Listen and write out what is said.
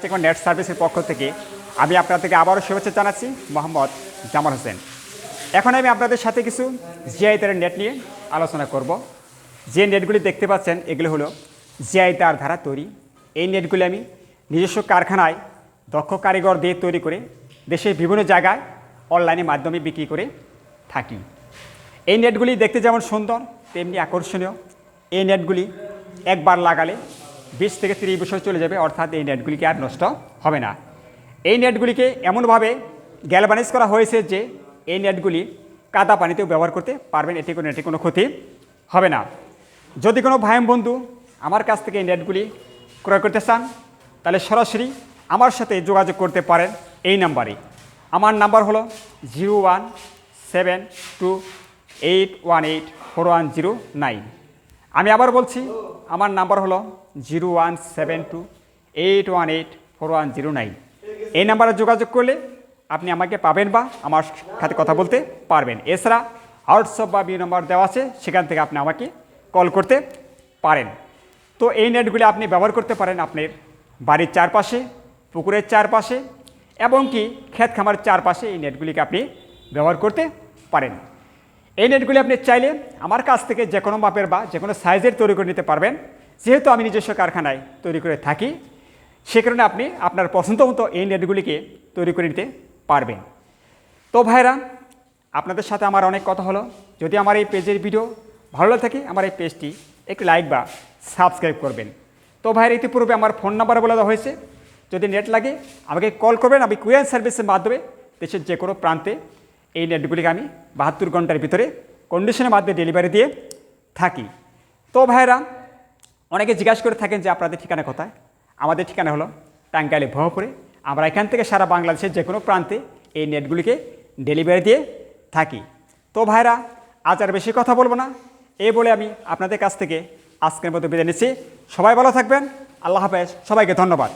Taken net সার্ভিসের পক্ষ থেকে আমি আপনাদেরকে আবারও শুভেচ্ছা জানাচ্ছি মোহাম্মদ জামাল হোসেন। এখন আমি আপনাদের সাথে কিছু জিআই তারের নেট নিয়ে আলোচনা করব। যে নেটগুলি দেখতে পাচ্ছেন, এগুলো হলো জিআই তার ধারা তৈরি। এই নেটগুলি আমি নিজস্ব কারখানায় দক্ষ কারিগর দিয়ে তৈরি করে দেশের বিভিন্ন জায়গায় অনলাইনের মাধ্যমে বিক্রি করে থাকি। এই নেটগুলি দেখতে যেমন সুন্দর, তেমনি আকর্ষণীয়। এই নেটগুলি একবার লাগালে বিশ থেকে তিরিশ বছর চলে যাবে, অর্থাৎ এই নেটগুলিকে আর নষ্ট হবে না। এই নেটগুলিকে এমনভাবে গ্যালভানাইজ করা হয়েছে যে এই নেটগুলি কাদা পানিতেও ব্যবহার করতে পারবেন, এতে কোনো নেটে কোনো ক্ষতি হবে না। যদি কোনো ভাই বন্ধু আমার কাছ থেকে এই নেটগুলি ক্রয় করতে চান, তাহলে সরাসরি আমার সাথে যোগাযোগ করতে পারেন এই নাম্বারে। আমার নাম্বার হলো zero one seven two eight one eight four one zero nine. আমি আবার বলছি, আমার নাম্বার হলো zero one seven two eight one eight four one zero nine. এই নাম্বারে যোগাযোগ করলে আপনি আমাকে পাবেন বা আমার সাথে কথা বলতে পারবেন। এছাড়া হোয়াটসঅ্যাপ বা বি নাম্বার দেওয়া আছে, সেখান থেকে আপনি আমাকে কল করতে পারেন। তো এই নেটগুলি আপনি ব্যবহার করতে পারেন আপনার বাড়ির চারপাশে, পুকুরের চারপাশে এবং কি ক্ষেত খামার চারপাশে এই নেটগুলিকে আপনি ব্যবহার করতে পারেন। এই নেটগুলি আপনি চাইলে আমার কাছ থেকে যে কোনো মাপের বা যে কোনো সাইজের তৈরি করে নিতে পারবেন। যেহেতু আমি নিজস্ব কারখানায় তৈরি করে থাকি, সে কারণে আপনি আপনার পছন্দ মতো এই নেটগুলিকে তৈরি করে নিতে পারবেন। তো ভাইরা, আপনাদের সাথে আমার অনেক কথা হলো। যদি আমার এই পেজের ভিডিও ভালো লাগে থাকে, আমার এই পেজটি একটি লাইক বা সাবস্ক্রাইব করবেন। তো ভাইয়ের ইতিপূর্বে আমার ফোন নাম্বার বলে দেওয়া হয়েছে। যদি নেট লাগে, আমাকে কল করবেন। আমি কুরিয়ার সার্ভিসের মাধ্যমে দেশের যে কোনো প্রান্তে এই নেটগুলিকে আমি বাহাত্তর ঘণ্টার ভিতরে কন্ডিশনের মাধ্যমে ডেলিভারি দিয়ে থাকি। তো ভাইরা অনেকে জিজ্ঞাসা করে থাকেন যে আপনাদের ঠিকানা কোথায়? আমাদের ঠিকানা হলো টাঙ্গাইলে ভহপুরে আমরা এখান থেকে সারা বাংলাদেশের যে কোনো প্রান্তে এই নেটগুলিকে ডেলিভারি দিয়ে থাকি। তো ভাইরা আজ আর বেশি কথা বলব না। এই বলে আমি আপনাদের কাছ থেকে আজকের মতো বিদায় নিচ্ছি। সবাই ভালো থাকবেন। আল্লাহ হাফেজ। সবাইকে ধন্যবাদ।